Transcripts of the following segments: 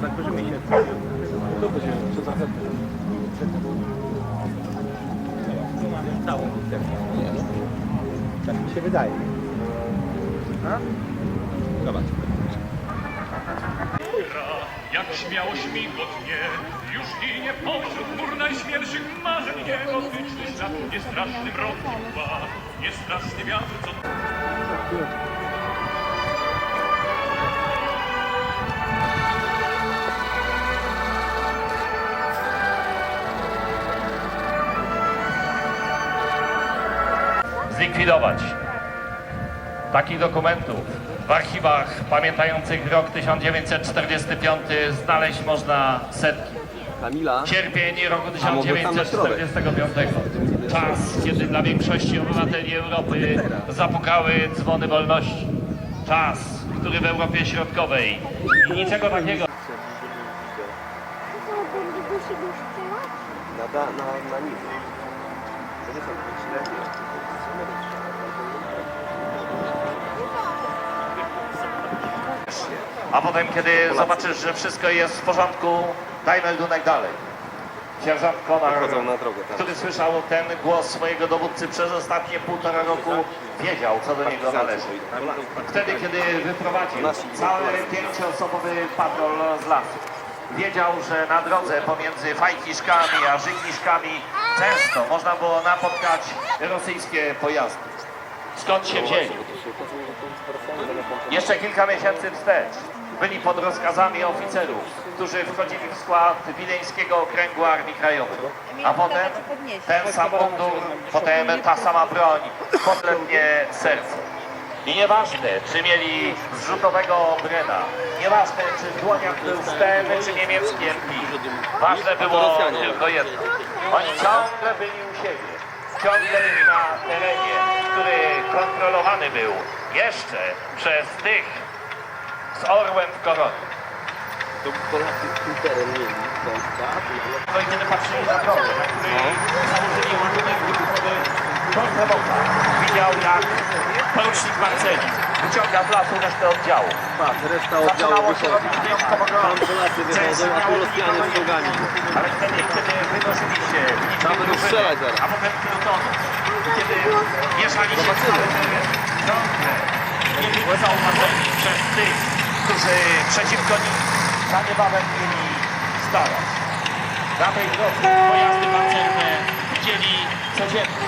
tak będziemy ile. To będzie przez następny. No. Tak mi się wydaje. A? Zobacz. Jak śmiało śmigotnie, już ginie pośród chmur najśmielszych marzeń niebotyczny świat. Nie straszny mrok mgła, nie straszny wiatr, co zlikwidować. Takich dokumentów w archiwach pamiętających rok 1945 znaleźć można setki. Kamila. Cierpień roku A może tam na środek? 1945. Czas, kiedy dla większości obywateli Europy zapukały dzwony wolności. Czas, który w Europie Środkowej i niczego takiego Na, da, na, na nic. To nie są A potem, kiedy zobaczysz, że wszystko jest w porządku, daj meldunek dalej. Sierżant Konar, Wchodzą na drogę, tak. który słyszał ten głos swojego dowódcy przez ostatnie półtora roku, wiedział, co do niego należy. Wtedy, kiedy wyprowadził cały pięcioosobowy patrol z lasu, wiedział, że na drodze pomiędzy Fajkiszkami a Żykiszkami często można było napotkać rosyjskie pojazdy. Skąd się wzięli? Jeszcze kilka miesięcy wstecz byli pod rozkazami oficerów, którzy wchodzili w skład Wileńskiego Okręgu Armii Krajowej. A potem ten sam mundur, potem ta sama broń, kompletnie serce. I nieważne, czy mieli zrzutowego Brena, nieważne, czy w dłoniach był Sten, czy niemiecki MP. Ważne było tylko jedno. Oni ciągle byli u siebie. Ciągle byli na terenie, który kontrolowany był jeszcze przez tych z orłem w koronie. To Polacy z tym teren mieli. Polska, No i kiedy patrzyli na drogę, na której założyli ładunek wybuchowy Kontreboka, widział jak porucznik Marceli wyciąga z lasu resztę oddziału. Patrz, reszta oddziału Zaczynało się wychodzi. robić wyjątkowo Tam gorąco. Polacy wychodzą, a tu Rosjanie z czołgami. Ale wtedy, kiedy wynosili się Tam będą strzelać zaraz. a potem plutonu, i kiedy mieszali się w Zobaczymy. cały teren, ciągle nie byli zauważeni przez tych, którzy przeciwko nim za niebawem mieli stawać. Na tej drodze pojazdy pancerne widzieli codziennie.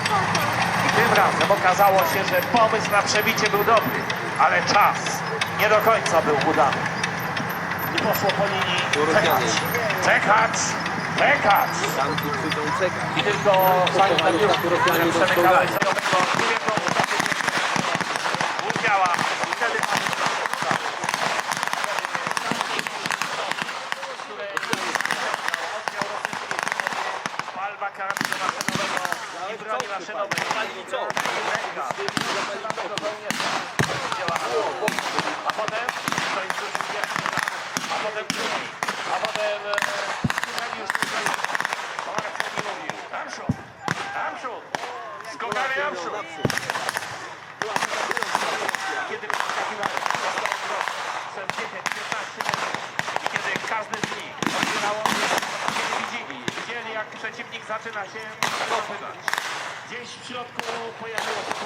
I tym razem okazało się, że pomysł na przebicie był dobry, ale czas nie do końca był udany. I poszło po linii czekać, czekać, czekać. I tylko sanitariusze, tu Rosjanie którzy idą przemykali czołgami. znajomego dźwięku, udziała i wtedy Palba karabinu maszynowego i broni maszynowej. A potem ktoś rzucił pierwszy raz, a potem drugi, a potem e, scenariusz tutaj Marcin mówił. Naprzód, naprzód, skokamy naprzód. Kiedy przeskakiwali przez 10, 15 metrów i kiedy każdy z nich otwierał ogień, kiedy widzieli, widzieli jak przeciwnik zaczyna się rozpływać. Gdzieś w środku pojawiło się tu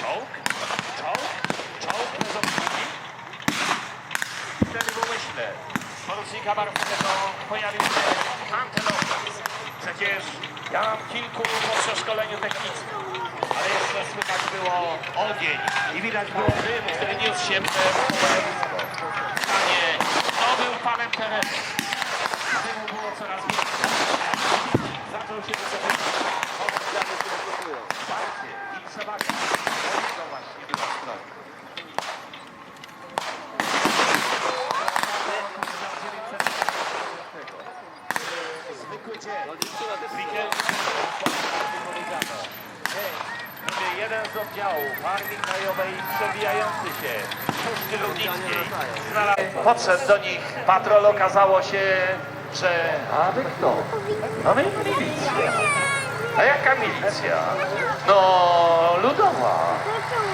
czołg, czołg, czołg bez obsługi. Wtedy w umyśle porucznika Barwnego pojawił się antylokaz. Przecież ja mam kilku po przeszkoleniu technicznym, ale jeszcze słychać było ogień i widać było dym, który niósł się w kto był panem terenu? Dymu było coraz więcej. Zaczął się wycofywać. Wsparcie i przewaga. Do niego właśnie była strona. Zwykły dzień. Weekend powiedziano. Dzień, gdy jeden z oddziałów Armii Krajowej przebijający się Puszczy znalazł... Podszedł do nich patrol, okazało się, że... A wy kto? No my milicja. A jaka milicja? No, ludowa.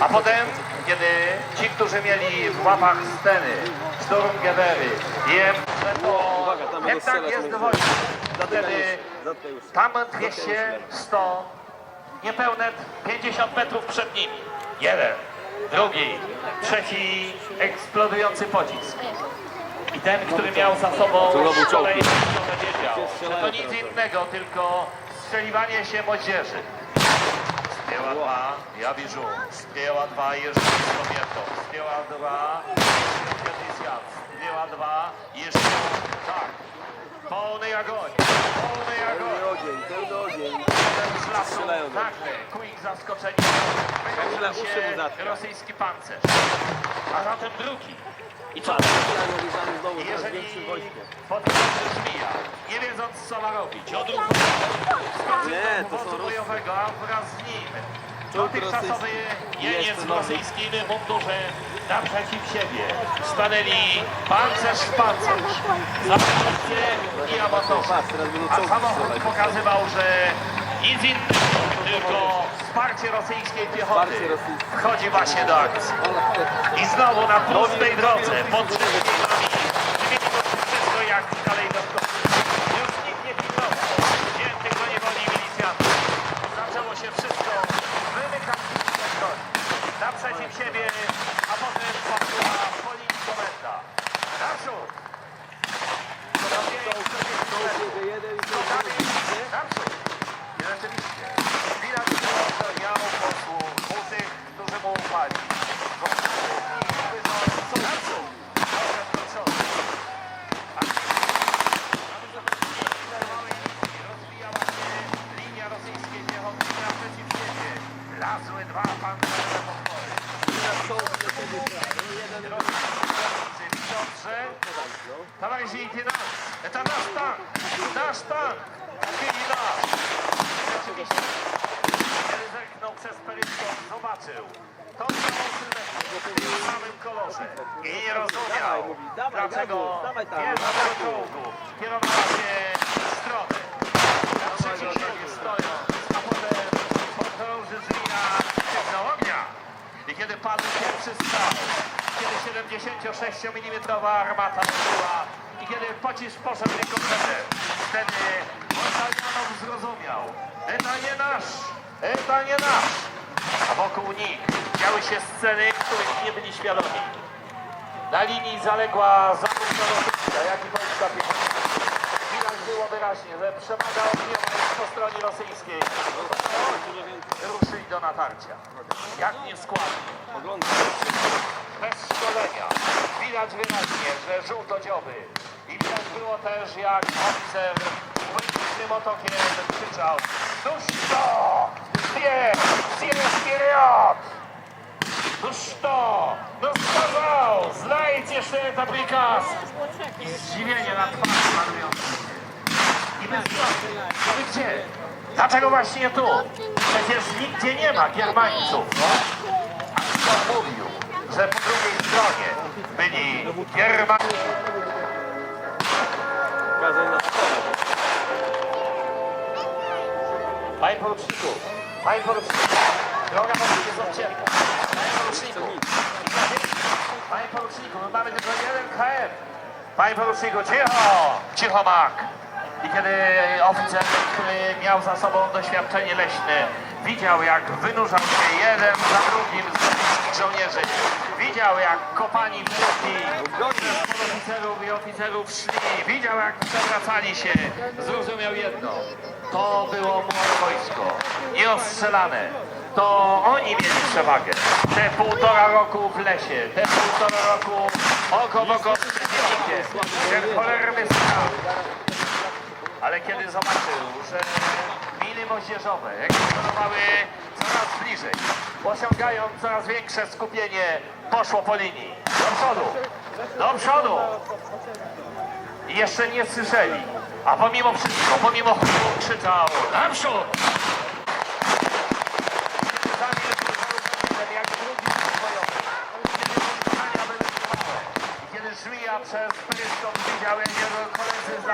A potem, kiedy ci, którzy mieli w łapach sceny, Sturmgewery i M, to Jednak strzelać jest wojna. Wtedy tam 200, 100, niepełne 50 metrów przed nimi. Jeden, drugi, trzeci eksplodujący pocisk. I ten, który miał za sobą szkolenie, wiedział, że to nic innego, tylko strzeliwanie się moździerzy. Zdjęła dwa, Jawiżu. Zdjęła dwa, jeszcze jest kobietą. Zdjęła dwa, jeszcze Jad. Zdjęła dwa, jeszcze tak. Pełny jak ogień, pełny jak Pełny ogień. ogień, pełny ogień. Jeden z lasu, nagle, quick zaskoczenie. Uszy mu zatkał. rosyjski pancerz. A zatem drugi. I co? Znowu I coraz Jeżeli większym wojskiem. żmija, nie wiedząc co ma robić, odruchowo Nie, do to są wozu bojowego, a wraz z nim dotychczasowy rosyjski. jeniec Jest w nowy. rosyjskim mundurze naprzeciw siebie. Stanęli pancerz w pancerz, zapalcy i amatorzy. Patrz, teraz będą A czołgi samochód strzelać. pokazywał, że nic innego, tylko wsparcie rosyjskiej piechoty wchodzi właśnie do akcji. I znowu na pustej drodze, pod nasz tank! Nasz tank! Chwili. Zerknął przez peryskop, zobaczył. To samo sylwetkę w samym kolorze. I nie rozumiał, mówi, dawaj, dlaczego gazu, dawaj tam, stronę. Na trzecich ziemi stoją, a potem podąży drzwi na ognia. I kiedy padł pierwszy strzał, kiedy 76 mm armata była i kiedy pocisk poszedł rykoszetem, wtedy Montanianow zrozumiał, to nie nasz, to nie nasz. A wokół nich działy się sceny, których nie byli świadomi. Na linii zaległa zarówno rosyjska, jak i polska piechota. Widać było wyraźnie, że przewaga ogniowa po stronie rosyjskiej. Ruszyli do natarcia. Jak nie składnie bez szkolenia. Widać wyraźnie, że żółtodzioby. I widać było też, jak oficer błękitnym otokiem krzyczał Cóż to? Zje! Zje! Zje! Cóż to? No stawał! Znajdziesz ten paprikas! I zdziwienie na twarzy panujące. I bez Ale gdzie? Dlaczego właśnie tu? Przecież nigdzie nie ma Giermańców, no? A kto mówił? Że po drugiej stronie byli nas Panie poruczniku, panie poruczniku, droga odcięta. Panie poruczniku, panie poruczniku, my mamy tylko jeden KM. Panie poruczniku, cicho, cicho mak. I kiedy oficer, który miał za sobą doświadczenie leśne, widział jak wynurzał się jeden za drugim z żołnierzy, widział jak kopani wrzuki oficerów i oficerów szli, widział jak przewracali się, zrozumiał jedno. To było młode wojsko, nieostrzelane. To oni mieli przewagę. Te półtora roku w lesie, te półtora roku oko w oko z przeciwnikiem, ten cholerny strach. Ale kiedy zobaczył, że miny moździerzowe eksplodowały coraz bliżej, osiągając coraz większe skupienie, poszło po linii. Do przodu, do przodu. I jeszcze nie słyszeli, a pomimo wszystko, pomimo chóru krzyczał naprzód. Przez pryskop widział, jak jego koledzy z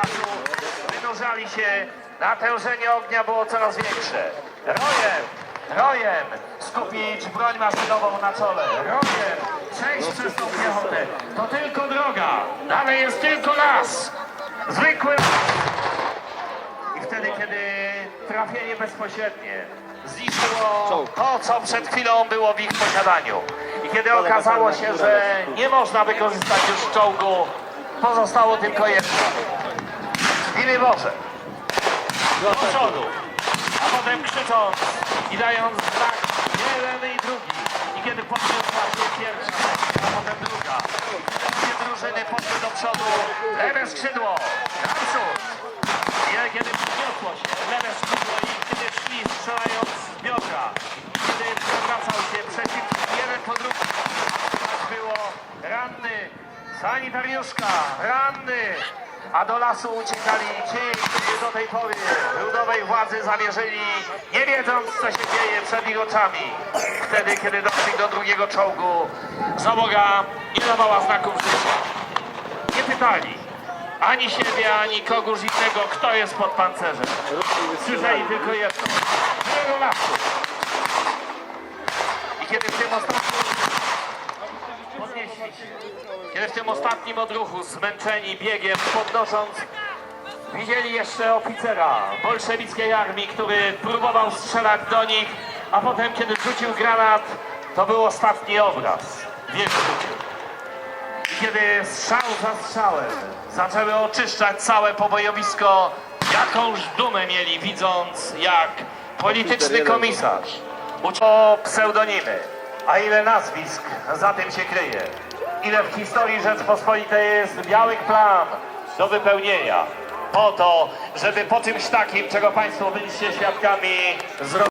wynurzali się, natężenie ognia było coraz większe. Rojem, rojem skupić broń maszynową na czole. Rojem przejść przez tą piechotę. To tylko droga, dalej jest tylko las. Zwykły i wtedy, kiedy trafienie bezpośrednie zniszczyło to, co przed chwilą było w ich posiadaniu. I kiedy okazało się, że nie można wykorzystać już czołgu, pozostało tylko jedno. W imię Boże. Do przodu. A potem krzycząc i dając znak jeden i drugi. I kiedy podniosła się pierwsza, a potem druga. Dwie drużyny poszły do przodu. Lewe skrzydło. Naprzód. I kiedy podniosło się lewe skrzydło i kiedy szli strzelając z biodra. I kiedy przewracał się przeciw jeden po drugim. Tak było ranny, sanitariuszka, ranny. A do lasu uciekali ci, którzy do tej pory ludowej władzy zamierzyli, nie wiedząc co się dzieje przed ich oczami. Wtedy, kiedy doszli do drugiego czołgu, załoga nie dawała znaków życia. Nie pytali ani siebie, ani kogoś innego, kto jest pod pancerzem. Słyszeli tylko jedno. Wielu lasu. Tym ostatnim odruchu, zmęczeni biegiem, podnosząc, widzieli jeszcze oficera bolszewickiej armii, który próbował strzelać do nich, a potem, kiedy rzucił granat, to był ostatni obraz w jego życiu. I kiedy strzał za strzałem zaczęły oczyszczać całe pobojowisko, jakąż dumę mieli, widząc jak polityczny komisarz uciął pseudonimy, a ile nazwisk za tym się kryje. Ile w historii Rzeczpospolitej jest białych plam do wypełnienia. Po to, żeby po czymś takim, czego Państwo byliście świadkami, zrobić.